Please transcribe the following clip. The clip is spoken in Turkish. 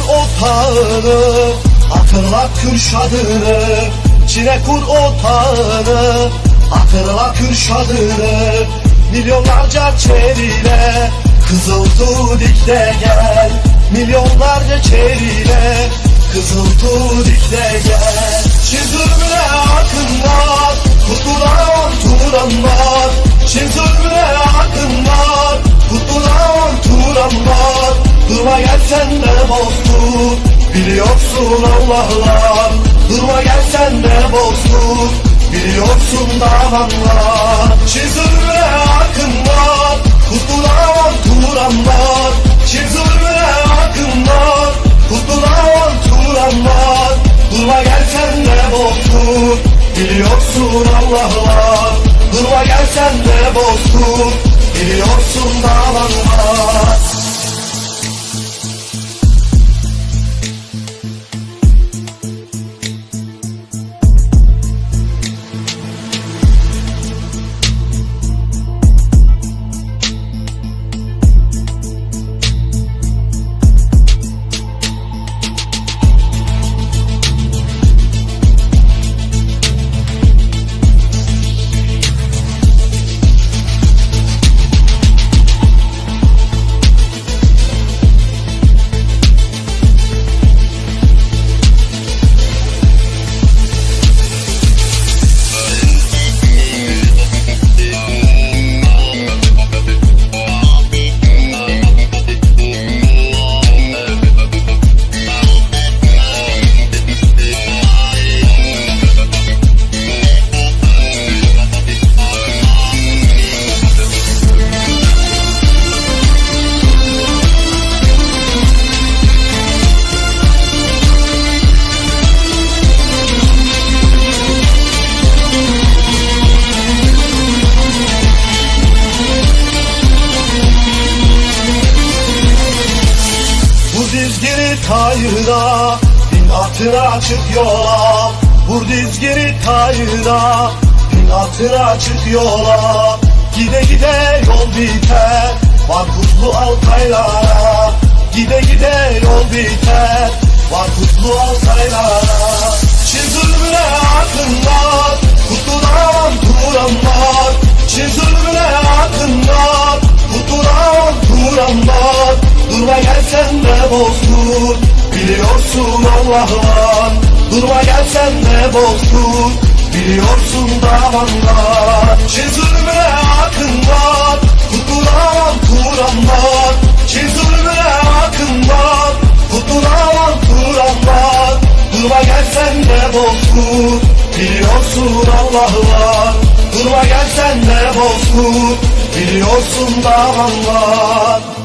otağını Hatırla Kürşad'ını Çile kur otağını Hatırla Kürşad'ını Milyonlarca çeliyle Kızıldı dikte gel. Milyonlarca çeliyle Kızıldı dikte gel. Çin zulmüne akın var Kutlular turan var Biliyorsun Allah'lar Durma gel sen de bozdur. Biliyorsun davanlar Çin zulmüne akın var. Kutlular var Çin zulmüne akın var Kutlular var Durma gel sen de bozdur. Biliyorsun Allah'lar Durma gel sen de bozdur tayına Bin atına çık yola. Vur dizgiri tayına Bin atına çık yola. Gide gide yol biter Var kutlu altaylara. Gide gide yol biter Var kutlu altaylara var Çin zulmüne akın var Kutludan turan var Durma gel sen de bozdur Biliyorsun Allah'lar Durma gel sen de bozdur Biliyorsun davanlar. Çin zulmüne akın var. Kutludan turan var. Çin zulmüne akın var. Kutludan turan var. Durma gel sen de bozdur Biliyorsun Allah'lar Durma gel sen de bozdur Biliyorsun davanlar